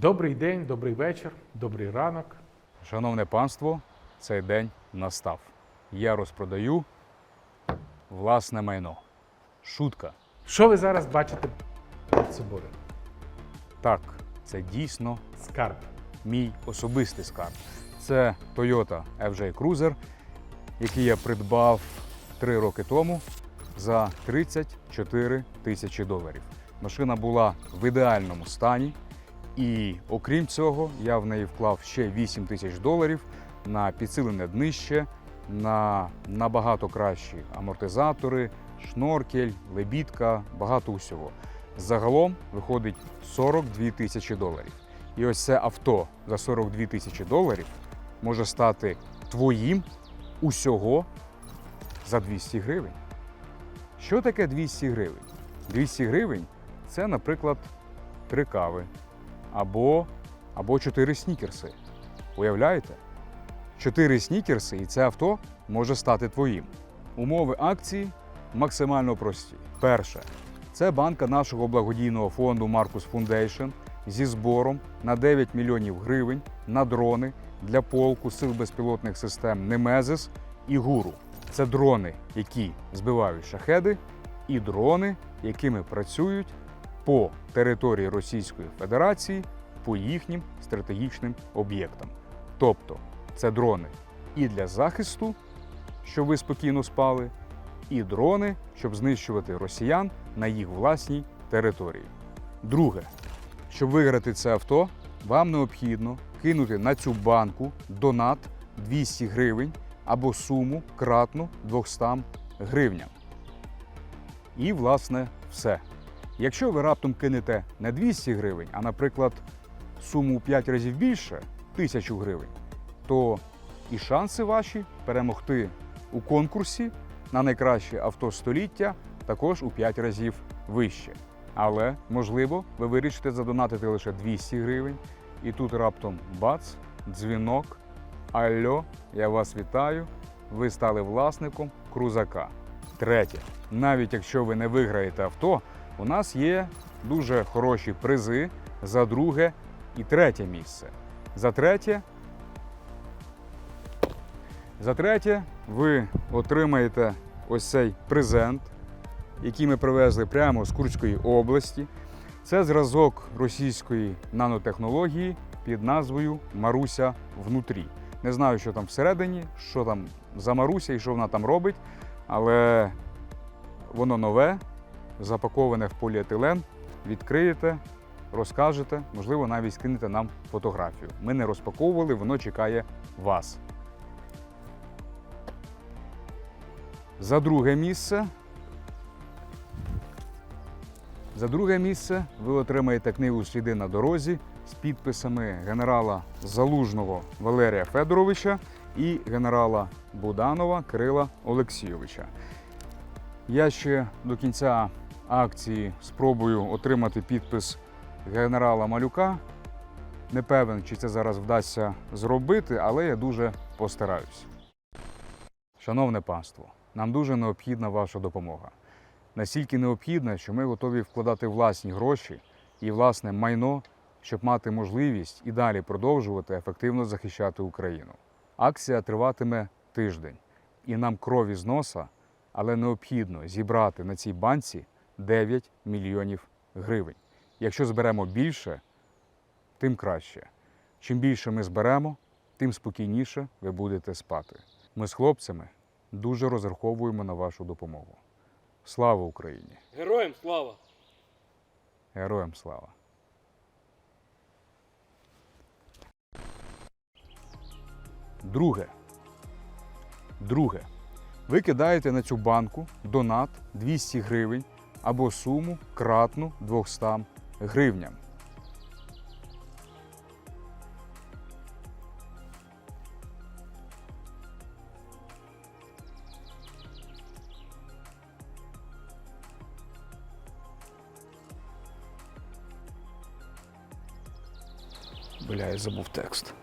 Добрий день, добрий вечір, добрий ранок. Шановне панство, цей день настав. Я розпродаю власне майно. Шутка. Що ви зараз бачите перед собою? Так, це дійсно Скарб. мій особистий скарб. Це Toyota FJ Cruiser, який я придбав три роки тому за 34 тисячі доларів. Машина була в ідеальному стані, і окрім цього, я в неї вклав ще 8 тисяч доларів на підсилене днище, на набагато кращі амортизатори, шноркель, лебідка, багато усього. Загалом виходить 42 тисячі доларів. І ось це авто за 42 тисячі доларів може стати твоїм усього за 200 гривень. Що таке 200 гривень? 200 гривень це, наприклад, три кави або, або 4 снікерси. Уявляєте? 4 снікерси і це авто може стати твоїм. Умови акції максимально прості. Перше, це банка нашого благодійного фонду Marcus Foundation зі збором на 9 мільйонів гривень на дрони для полку сил безпілотних систем Немезис і Гуру. Це дрони, які збивають шахеди, і дрони, якими працюють по території Російської Федерації по їхнім стратегічним об'єктам. Тобто це дрони і для захисту, щоб ви спокійно спали, і дрони, щоб знищувати росіян на їх власній території. Друге, щоб виграти це авто, вам необхідно кинути на цю банку донат 200 гривень або суму кратну 200 гривням. І, власне, все. Якщо ви раптом кинете не 200 гривень, а, наприклад, суму в 5 разів більше 1000 гривень, то і шанси ваші перемогти у конкурсі на найкраще авто століття також у 5 разів вище. Але, можливо, ви вирішите задонатити лише 200 гривень, і тут раптом бац, дзвінок. Алло, я вас вітаю. Ви стали власником крузака. Третє. Навіть якщо ви не виграєте авто, у нас є дуже хороші призи за друге і третє місце. За третє. За третє, ви отримаєте ось цей презент, який ми привезли прямо з Курської області. Це зразок російської нанотехнології під назвою Маруся внутрі. Не знаю, що там всередині, що там за Маруся і що вона там робить, але воно нове, запаковане в поліетилен. Відкриєте, розкажете, можливо, навіть скинете нам фотографію. Ми не розпаковували, воно чекає вас. За друге місце. За друге місце ви отримаєте книгу Сліди на дорозі з підписами генерала Залужного Валерія Федоровича і генерала Буданова Кирила Олексійовича. Я ще до кінця акції спробую отримати підпис генерала Малюка. Не певен, чи це зараз вдасться зробити, але я дуже постараюсь. Шановне панство, нам дуже необхідна ваша допомога. Настільки необхідна, що ми готові вкладати власні гроші і власне майно, щоб мати можливість і далі продовжувати ефективно захищати Україну. Акція триватиме тиждень, і нам крові з носа, але необхідно зібрати на цій банці 9 мільйонів гривень. Якщо зберемо більше, тим краще. Чим більше ми зберемо, тим спокійніше ви будете спати. Ми з хлопцями дуже розраховуємо на вашу допомогу. Слава Україні! Героям слава! Героям слава! Друге. Друге. Ви кидаєте на цю банку донат 200 гривень або суму кратну 200 гривням. Бля, я забув текст.